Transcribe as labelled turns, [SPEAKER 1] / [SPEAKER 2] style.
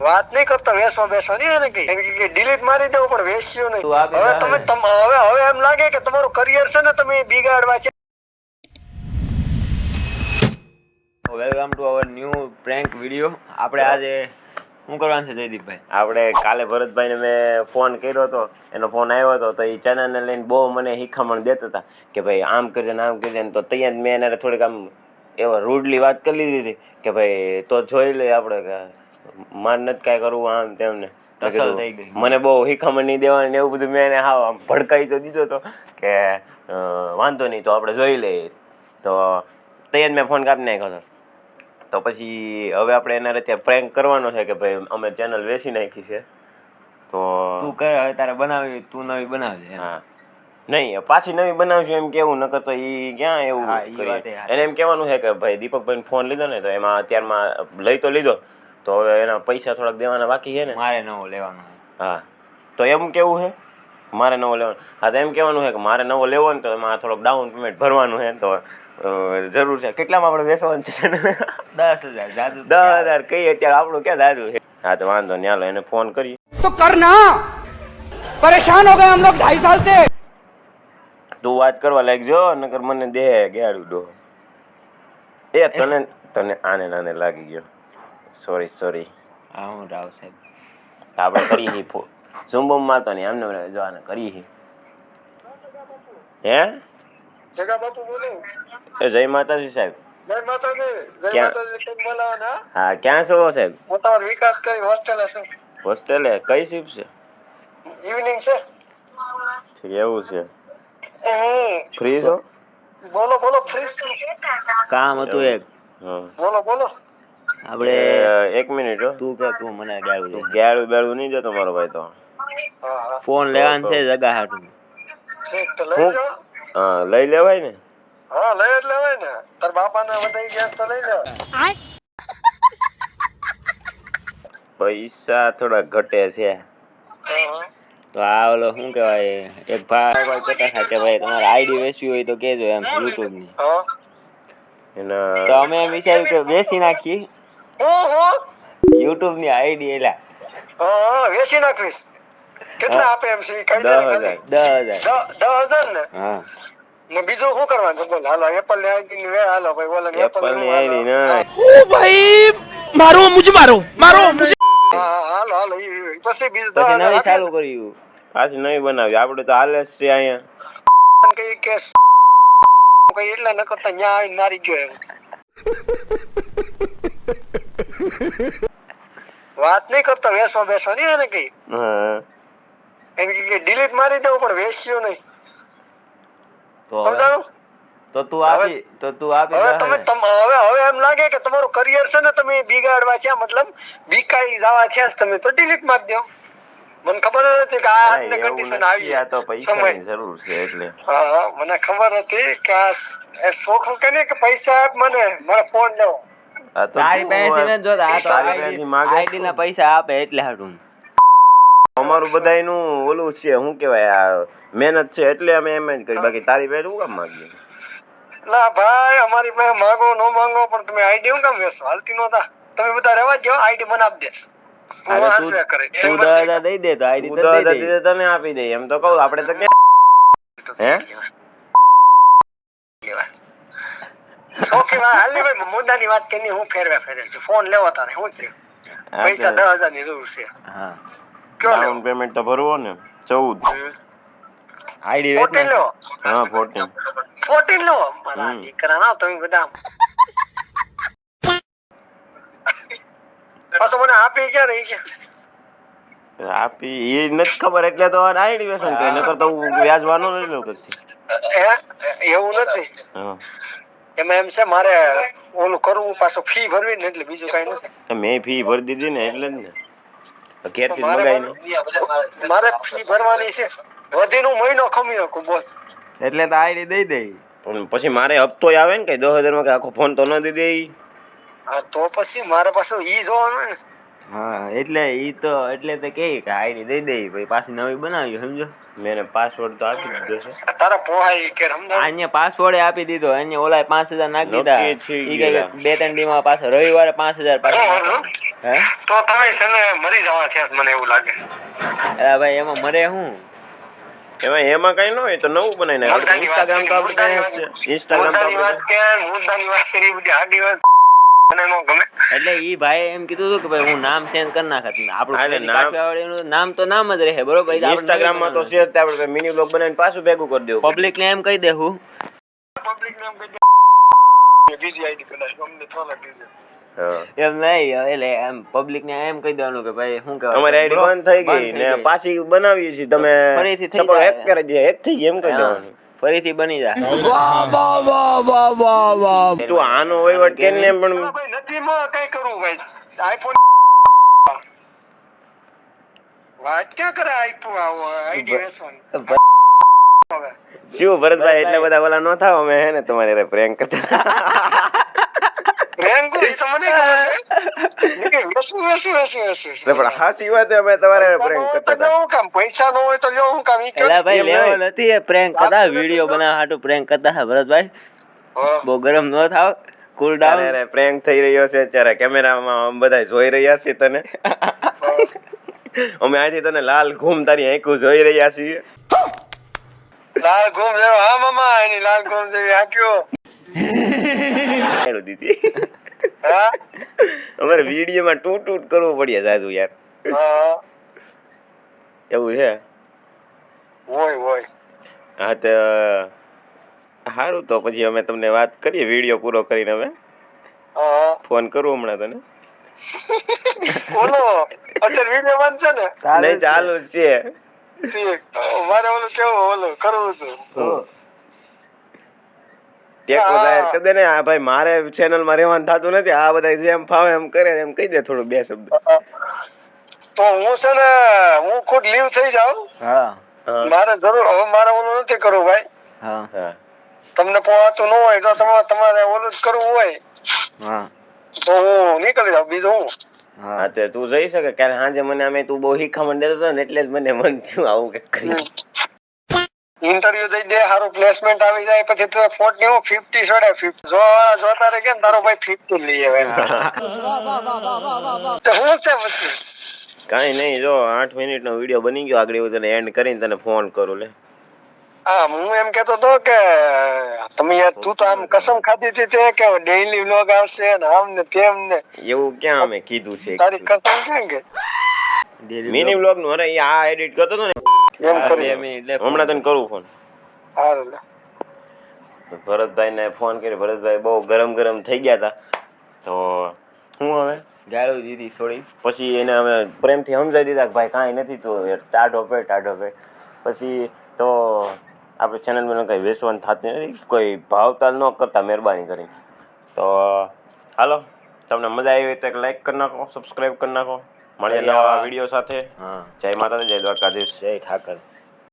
[SPEAKER 1] વાત નહીં કરતો વેસમાં એને કઈ એમ કે? ડિલીટ મારી દેવું પણ વેસ્યો નહીં. હવે તમે હવે હવે એમ લાગે કે તમારું કરિયર છે ને તમે બિગાડવા છે
[SPEAKER 2] welcome to our new prank video આપણે આજે શું કરવાનું છે જયદીપભાઈ?
[SPEAKER 3] આપણે કાલે ભરતભાઈને મેં ફોન કર્યો હતો. એનો ફોન આવ્યો હતો તો એ ચેનલને લઈને બહુ મને શિખામણ દેતા હતા કે ભાઈ આમ કરજે ને આમ કરજે ને તો તૈયાર મેં એને થોડીક આમ એવા રૂડલી વાત કરી લીધી હતી કે ભાઈ તો જોઈ લઈએ આપણે કે માર નથી કાંઈ કરવું આમ તેમ ને. મેં
[SPEAKER 2] અસલ
[SPEAKER 3] કીધું,
[SPEAKER 2] થઈ ગઈ.
[SPEAKER 3] મને બહુ શિખામણ નહીં દેવાની એવું બધું. મેં હા આમ ભડકાઈ તો દીધો હતો કે વાંધો નહીં તો આપણે જોઈ લઈએ. તો તૈયાર મેં ફોન કાપી નાખ્યો હતો. તો પછી હવે આપણે એના રીતે પ્રેન્ક કરવાનો છે કે ભાઈ અમે ચેનલ વેચી નાખી છે. તો
[SPEAKER 2] તું કર હવે તારે બનાવી તું નવી બનાવજે.
[SPEAKER 3] હા. નહીં પાછી નવી બનાવશું એમ કેવું નકર તો એ ક્યાં એવું. એને એમ કહેવાનું છે કે ભાઈ દીપકભાઈ ફોન લીધો ને તો એમાં અત્યારમાં લઈ તો લીધો. તો હવે એના પૈસા થોડાક દેવાના બાકી છે ને?
[SPEAKER 2] મારે નવો લેવાનો
[SPEAKER 3] હા. તો એમ કેવું છે? મારે નવો લેવાનો. હા તો એમ કહેવાનું છે કે મારે નવો લેવો ને તો એમાં થોડોક ડાઉન પેમેન્ટ ભરવાનું છે. તો જરૂર છે. કેટલામાં આપણે બેસવાનું છે?
[SPEAKER 2] દસ હજાર જાદુ
[SPEAKER 3] દસ હજાર કઈ અત્યારે આપણું ક્યાં દાદુ છે? હા તો વાંધો નહીં. હાલો એને ફોન કરી
[SPEAKER 4] તો કરના પરેશાન હો ગયા હમ લોગ ઢાઈ સાલ સે
[SPEAKER 3] તું વાત કરવા લાગજો નકર મને દે ગાડું ડો એ તને તને આને નાને લાગી ગયો. સોરી સોરી
[SPEAKER 2] હા હું રાવ સાહેબ.
[SPEAKER 3] આપણે કરીએ છીએ ઝૂમ બૂમ મારતો નહીં આમને મને જો આને કરી હી? હે
[SPEAKER 1] જગા બાપુ બોલો.
[SPEAKER 3] એ જય માતાજી સાહેબ.
[SPEAKER 1] જય માતાજી જય માતાજી કઈ બોલાવાના?
[SPEAKER 3] હા ક્યાં છો સાહેબ?
[SPEAKER 1] હું તમારો વિકાસ કરી હોસ્ટેલ હશે
[SPEAKER 3] હોસ્ટેલે? કઈ શિફ્ટ છે?
[SPEAKER 1] ઇવનિંગ છે.
[SPEAKER 3] એવું છે.
[SPEAKER 1] હમ.
[SPEAKER 3] ફ્રી છો?
[SPEAKER 1] બોલો બોલો ફ્રી
[SPEAKER 2] કામ હતું એક.
[SPEAKER 1] બોલો બોલો.
[SPEAKER 2] આપણે
[SPEAKER 3] એક મિનિટ
[SPEAKER 2] તું કે તું મને ગાળું તું
[SPEAKER 3] ગેડું બેળું નહીં જતો મારો ભાઈ તો.
[SPEAKER 2] ફોન લેવાનો છે જગા હાટું
[SPEAKER 1] ઠીક તો લઈ
[SPEAKER 3] હું? લઈ લેવાય ને?
[SPEAKER 1] હા લઈ જ લેવાય ને. તાર બાપાને વધાઈ ગયા તો લઈ લેવાય
[SPEAKER 3] પૈસા થોડા ઘટે છે.
[SPEAKER 2] તો આ ઓલો શું કહેવાય એક ભાઈ કોઈ કહેતા હતા કે ભાઈ તમારે આઈડી વેચવી હોય તો કહેજો એમ યુટ્યુબની
[SPEAKER 1] હા.
[SPEAKER 2] તો અમે એમ વિચાર્યું કે વેચી નાખી યુટ્યુબની આઈડી એલા.
[SPEAKER 1] વેચી નાખીશ કેટલા આપે એમ સી કઈ
[SPEAKER 3] દસ હજાર
[SPEAKER 2] દસ હજાર.
[SPEAKER 1] ને?
[SPEAKER 2] હા.
[SPEAKER 1] બીજું શું કરવાનું? હાલો એપલની આઈડી ની હાલો ભાઈ બોલો
[SPEAKER 3] એપલની આઈડી
[SPEAKER 4] ભાઈ મારો મુજ
[SPEAKER 1] મારો મારો હાલો હાલો પછી બીજું દસ
[SPEAKER 2] ચાલુ કર્યું.
[SPEAKER 3] પાછી નવી બનાવી. આપણે તો હાલે છે અહીંયા.
[SPEAKER 1] કઈ કે કઈ એટલે ન કરતા ન્યાય મારી ગયો એમ. વાત નહીં કરતો વેશમાં બેસવા દે ને
[SPEAKER 3] કઈ.
[SPEAKER 1] એમ કે ડિલીટ મારી દઉં પણ વેચ્યું નહીં.
[SPEAKER 2] તો
[SPEAKER 1] સમજાણું?
[SPEAKER 2] તો તું આવી તો તું આવી
[SPEAKER 1] હવે તમે હવે હવે એમ લાગે કે તમારું કરિયર છે ને તમે બિગાડવા છે મતલબ બીકાઈ જવા છે તમે તો ડિલીટ મારી દો. મને ખબર હતી કે આ
[SPEAKER 3] હા,
[SPEAKER 1] કન્ડિશન આવી.
[SPEAKER 3] આ તો પૈસાની જરૂર છે એટલે.
[SPEAKER 1] હા મને ખબર હતી કે આ શોખ કે ને કે પૈસા આપ મને મારા ફોન લેવો.
[SPEAKER 2] તારી
[SPEAKER 3] તું
[SPEAKER 2] પાસેથી નથી જોતા આ તો
[SPEAKER 3] તારી પાસેથી માગે
[SPEAKER 2] આઈડી ના પૈસા આપે એટલે હાટું.
[SPEAKER 3] અમારું બધાયનું ઓલું છે શું કહેવાય આ મહેનત છે એટલે અમે એમ જ કરી. બાકી તારી પાસે હું કામ માંગીએ?
[SPEAKER 1] ના ભાઈ અમારી પાસે માંગો નો માંગો પણ તમે આઈડી હું કામ વેચો હાલતી નહોતા તમે બધા રહેવા જ જાઓ આઈડી દે.
[SPEAKER 2] તું દસ હજાર દઈ દે તો આઈડી દે.
[SPEAKER 3] તને આપી દે એમ તો કહું આપણે તો હે.
[SPEAKER 1] શોખી વાત હાલની ભાઈ મુદ્દાની વાત કરી હું ફેરવ્યા ફેરે છું. ફોન લેવો તારે શું થયું પૈસા દસ હજારની જરૂર છે.
[SPEAKER 2] હા.
[SPEAKER 3] ડાઉન પેમેન્ટ તો ભરવો ને ચૌદ.
[SPEAKER 2] આઈડી
[SPEAKER 1] ફોર્ટીન લેવો.
[SPEAKER 3] હા ફોર્ટીન.
[SPEAKER 1] ફોર્ટીન લો મારા દીકરા ના તમે બધા પાછો મને આપી ક્યાં રહી ગયા?
[SPEAKER 3] આપી એ નથી ખબર એટલે તો આઈડી વેસન કરી નકર તો હું વ્યાજવાનો લઈ લઉં
[SPEAKER 1] હે? એવું નથી?
[SPEAKER 3] હા.
[SPEAKER 1] એમાં એમ છે મારે ઓલું કરવું પાછું ફી ભરવી ને એટલે બીજું કઈ નથી.
[SPEAKER 3] મેં ફી ભરી દીધી ને એટલે જ ને. ઘેરથી જ
[SPEAKER 1] મારે
[SPEAKER 3] મગાઈને
[SPEAKER 1] મારે ફી ભરવાની છે. વધીને નું મહિનો ખમ્યો શકું બોલ.
[SPEAKER 2] એટલે તો આઈડી દઈ દે.
[SPEAKER 3] પણ પછી મારે હપ્તો આવે ને કઈ દસ હજારમાં કે આખો ફોન તો ન દઈ દે.
[SPEAKER 1] હા તો પછી મારે પાછું ઈ જોવાનું ને.
[SPEAKER 2] હા એટલે ઈ તો એટલે તો કે કે આઈડી દઈ દે ભાઈ પાછી નવી બનાવી સમજો?
[SPEAKER 3] મેં પાસવર્ડ તો આપી દીધો છે.
[SPEAKER 1] તારા પોહાય કે સમજાણું?
[SPEAKER 2] આને પાસવર્ડ આપી દીધો. એને ઓલાય પાંચ હજાર નાખી દીધા. ઈ કે બે ત્રણ દી માં પાછો રવિવારે 5000 પાછો હે?
[SPEAKER 1] તો તમે સને મરી જવા થયા મને એવું લાગે.
[SPEAKER 2] અરે ભાઈ એમાં મરે હું?
[SPEAKER 3] એમાં એમાં કઈ ન હોય તો નવું બનાવી નાખ ઇન્સ્ટાગ્રામ તો આપણે ઇન્સ્ટાગ્રામ તો આપણે
[SPEAKER 1] વાત કે મુદ્દાની વાત કરી બધી આડી વાત. મને ન ગમે.
[SPEAKER 2] એટલે ઈ ભાઈ એમ કીધું હતું કે ભાઈ હું નામ ચેન્જ કરી નાખત આપણું
[SPEAKER 3] નામ-
[SPEAKER 2] કાઠિયાવાડીનું નામ તો નામ જ રહે બરોબર?
[SPEAKER 3] ઇન્સ્ટાગ્રામમાં તો શેર આપણે મિની બ્લોગ બનાવીને પાછું ભેગું કરી દેવું.
[SPEAKER 2] પબ્લિક ને એમ કહી દેવું.
[SPEAKER 1] પબ્લિક ને એમ કહી દે. બીજી આઈડી બનાવી અમને થોડા દીધે
[SPEAKER 2] એમ નહીં એટલે એમ પબ્લિક ને એમ કહી દેવાનું કે ભાઈ શું કહેવાય?
[SPEAKER 3] અમારી આઈડી બંધ થઈ ગઈ ને પાછી બનાવીએ છીએ. તમે
[SPEAKER 2] ફરીથી
[SPEAKER 3] કરી દે હેક થઈ ગઈ એમ કહી દેવાનું.
[SPEAKER 2] ફરીથી બની જાય
[SPEAKER 3] તું આનો વહીવટ કેમ ને પણ
[SPEAKER 1] ભાઈ નથી માં કઈ કરું ભાઈ? આઈફોન વાત ક્યાં કરે આઈફોન આવો? વેચવાની.
[SPEAKER 3] શું ભરતભાઈ એટલે બધા ઓલા ન થાવ અમે હે ને તમારે પ્રેન્ક કરતા. પણ હાસી વાત અમે તમારે પ્રેન્ક કરતા હતા.
[SPEAKER 1] પૈસા નો હોય તો લેવું હું કામ
[SPEAKER 2] એલા ભાઈ લેવો નથી પ્રેન્ક કરતા વીડિયો બનાવવા હાટુ પ્રેન્ક કરતા હા ભરતભાઈ. બહુ ગરમ ન થાવ કુલ ડાઉન
[SPEAKER 3] અરે પ્રેન્ક થઈ રહ્યો છે અત્યારે કેમેરામાં બધા જોઈ રહ્યા છે તને. અમે આથી તને લાલ ઘૂમ તારી આંખું જોઈ રહ્યા છીએ.
[SPEAKER 1] લાલ ઘૂમ જેવો હા મામા એની લાલ ઘૂમ જેવી હાક્યો
[SPEAKER 3] એનું દીધી
[SPEAKER 1] હા
[SPEAKER 3] અમારે વિડીયોમાં ટૂટ ટૂટ કરવું પડે સાધુ યાર. એવું છે?
[SPEAKER 1] હોય હોય.
[SPEAKER 3] હા તો સારું તો પછી અમે તમને વાત કરીએ વીડિયો પૂરો કરીને અમે ફોન કરું હમણાં તને?
[SPEAKER 1] બોલો અત્યારે વીડિયો બંધ ને?
[SPEAKER 3] નહીં ચાલુ જ છે.
[SPEAKER 1] મારે ઓલું કેવું ઓલું કરવું હતું
[SPEAKER 3] ટેકો. જાહેર કરી દે ને આ ભાઈ મારે ચેનલમાં રહેવાનું થતું નથી આ બધા જેમ ફાવે એમ કરે એમ કહી દે થોડું બે શબ્દ.
[SPEAKER 1] તો હું છે ને હું ખુદ લીવ થઈ જાઉં.
[SPEAKER 2] હા.
[SPEAKER 1] મારે જરૂર હવે મારે ઓલું નથી કરવું ભાઈ.
[SPEAKER 2] હા.
[SPEAKER 3] હા.
[SPEAKER 1] તમને પોવાતું ન હોય તો તમારે તમારે ઓલું જ કરવું હોય.
[SPEAKER 2] હા.
[SPEAKER 1] તો હું નીકળી જાઉં બીજું હું?
[SPEAKER 2] હા.
[SPEAKER 3] તે તો તું જઈ શકે. ક્યારે સાંજે મને અમે તું બહુ શીખામણ દેતો હતો ને એટલે જ મને મન થયું આવું કે કરી
[SPEAKER 1] ઇન્ટરવ્યુ દઈ દે સારું પ્લેસમેન્ટ આવી જાય પછી તો ફોર્ટ ને હું ફિફ્ટી છોડે ફિફ્ટી જોવા જોતા રહે કે તારો ભાઈ ફિફ્ટી લઈ આવે તો હું છે પછી
[SPEAKER 3] કઈ નહીં જો આઠ મિનિટનો વીડિયો બની ગયો આગળ તને એન્ડ કરીને તને ફોન કરું લે.
[SPEAKER 1] હા હું એમ કેતો તો કે તમે યાર તું તો આમ કસમ ખાધી હતી તે કે ડેઈલી વ્લોગ આવશે ને આમ ને તેમ ને.
[SPEAKER 3] એવું ક્યાં અમે કીધું છે?
[SPEAKER 1] તારી કસમ ક્યાં કે?
[SPEAKER 3] મિની વ્લોગનું અરે આ એડિટ કરતો હતો ને.
[SPEAKER 1] એમ
[SPEAKER 2] બે મિનિટ લે
[SPEAKER 3] હમણાં તને કરું ફોન.
[SPEAKER 1] હારું ભરતભાઈને
[SPEAKER 3] ભરતભાઈ ને ફોન કર્યો. ભરતભાઈ બહુ ગરમ ગરમ થઈ ગયા હતા તો હું હવે?
[SPEAKER 2] ગાળું દીધી થોડી.
[SPEAKER 3] પછી એને અમે પ્રેમથી સમજાવી દીધા કે ભાઈ કાંઈ નથી તો ટાઢો પે ટાઢો પે. પછી તો આપણે ચેનલમાં કંઈ વેચવાનું થતી નથી. કોઈ ભાવતાલ ન કરતા મહેરબાની કરીને. તો હાલો તમને મજા આવી હોય તો એક લાઈક કરી નાખો સબસ્ક્રાઈબ કરી નાખો. મળીએ નવા વીડિયો સાથે.
[SPEAKER 2] હા.
[SPEAKER 3] જય માતાજી જય દ્વારકાધીશ.
[SPEAKER 2] જય ઠાકર.